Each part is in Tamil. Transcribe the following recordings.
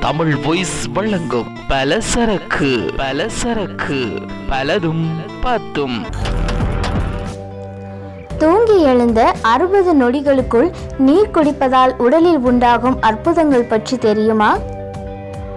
தமிழ் வாய்ஸ் வழங்கும் பலசரக்கு பலசரக்கு பலதும் பத்தும் தூங்கி எழுந்த அறுபது நொடிகளுக்குள் நீர் குடிப்பதால் உடலில் உண்டாகும் அற்புதங்கள் பற்றி தெரியுமா?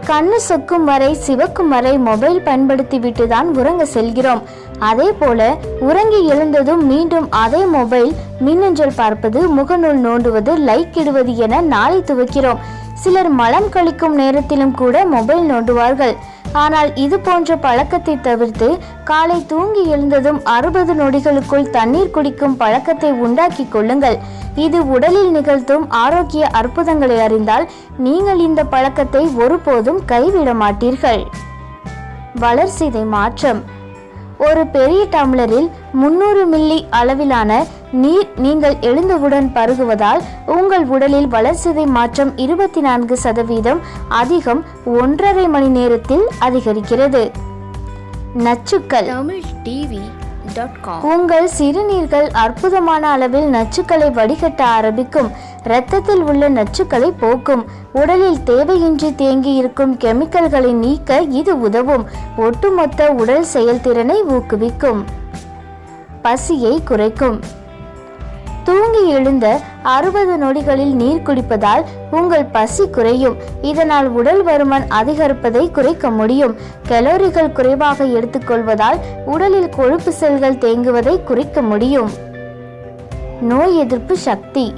கண்ணு சொக்கும் வரை சிவக்கும் வரை மொபைல் பயன்படுத்திவிட்டு தான் உறங்க செல்கிறோம். அதே போல உறங்கி எழுந்ததும் மீண்டும் அதே மொபைல் மின்னஞ்சல் பார்ப்பது முகநூல் நோண்டுவது லைக் இடுவது என நாளை துவக்கிறோம். சிலர் மலம் கழிக்கும் நேரத்திலும் கூட மொபைல் நோண்டுவார்கள். ஆனால் இது போன்ற பழக்கத்தை தவிர்த்து காலை தூங்கி எழுந்ததும் அறுபது நொடிகளுக்குள் தண்ணீர் குடிக்கும் பழக்கத்தை உண்டாக்கி கொள்ளுங்கள். இது உடலில் நிகழ்த்தும் ஆரோக்கிய அற்புதங்களை அறிந்தால் நீங்கள் இந்த பழக்கத்தை ஒருபோதும் கைவிட மாட்டீர்கள் வளர்சிதை மாற்றம். ஒரு பெரிய டம்ளரில் முன்னூறு மில்லி அளவிலான நீர் நீங்கள் எழுந்தவுடன் பருகுவதால் உங்கள் உடலில் வளர்சிதை மாற்றம் இருபத்தி நான்கு சதவீதம் அதிகம் ஒன்றரை மணி நேரத்தில் அதிகரிக்கிறது. நச்சுக்கள். தமிழ் டிவி உங்கள் சிறுநீர்கள் அற்புதமான அளவில் நச்சுக்களை வடிகட்ட ஆரம்பிக்கும். இரத்தத்தில் உள்ள நச்சுக்களை போக்கும். உடலில் தேவையின்றி தேங்கி இருக்கும் கெமிக்கல்களை நீக்க இது உதவும். ஒட்டுமொத்த உடல் செயல்திறனை ஊக்குவிக்கும். பசியை குறைக்கும். தூங்கி எழுந்த அறுபது நொடிகளில் நீர் குடிப்பதால் உங்கள் பசி குறையும். இதனால் உடல் வருமன் அதிகரிப்பதை குறைக்க முடியும். கலோரிகள் குறைவாக எடுத்துக்கொள்வதால் உடலில் கொழுப்பு செல்கள் தேங்குவதை குறைக்க முடியும். நோய் எதிர்ப்பு சக்தி.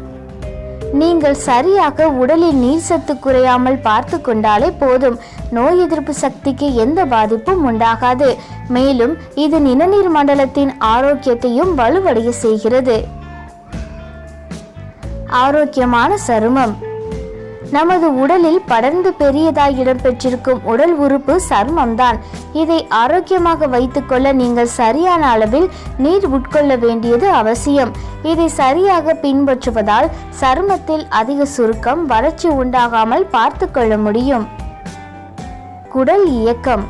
நீங்கள் சரியாக உடலில் நீர் சத்து குறையாமல் பார்த்து கொண்டாலே போதும். நோய் எதிர்ப்பு சக்திக்கு எந்த பாதிப்பும் உண்டாகாது. மேலும் இது நிணநீர் மண்டலத்தின் ஆரோக்கியத்தையும் வலுவடைய செய்கிறது. ஆரோக்கியமான சருமம். நமது உடலில் படர்ந்து பெரியதாய் இடம்பெற்றிருக்கும் உடல் உறுப்பு சர்மம்தான். இதை ஆரோக்கியமாக வைத்துக்கொள்ள நீங்கள் சரியான அளவில் நீர் உட்கொள்ள வேண்டியது அவசியம். இதை சரியாக பின்பற்றுவதால் சருமத்தில் அதிக சுருக்கம் வறட்சி உண்டாகாமல் பார்த்து கொள்ள முடியும். குடல் இயக்கம்.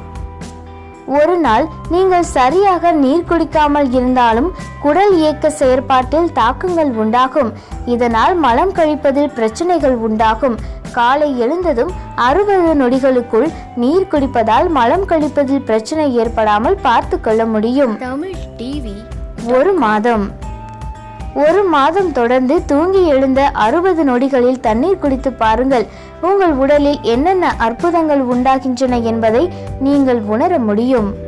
ஒரு நாள் நீங்கள் சரியாக நீர் குடிக்காமல் இருந்தாலும் குடல் இயக்க செயற்பாட்டில் தாக்கங்கள் உண்டாகும். இதனால் மலம் கழிப்பதில் பிரச்சனைகள் உண்டாகும். காலை எழுந்ததும் அறுபது நொடிகளுக்குள் நீர் குடிப்பதால் மலம் கழிப்பதில் பிரச்சனை ஏற்படாமல் பார்த்து கொள்ள முடியும். தமிழ் டிவி. ஒரு மாதம். ஒரு மாதம் தொடர்ந்து தூங்கி எழுந்த அறுபது நொடிகளில் தண்ணீர் குடித்து பாருங்கள். உங்கள் உடலில் என்னென்ன அற்புதங்கள் உண்டாகின்றன என்பதை நீங்கள் உணர முடியும்.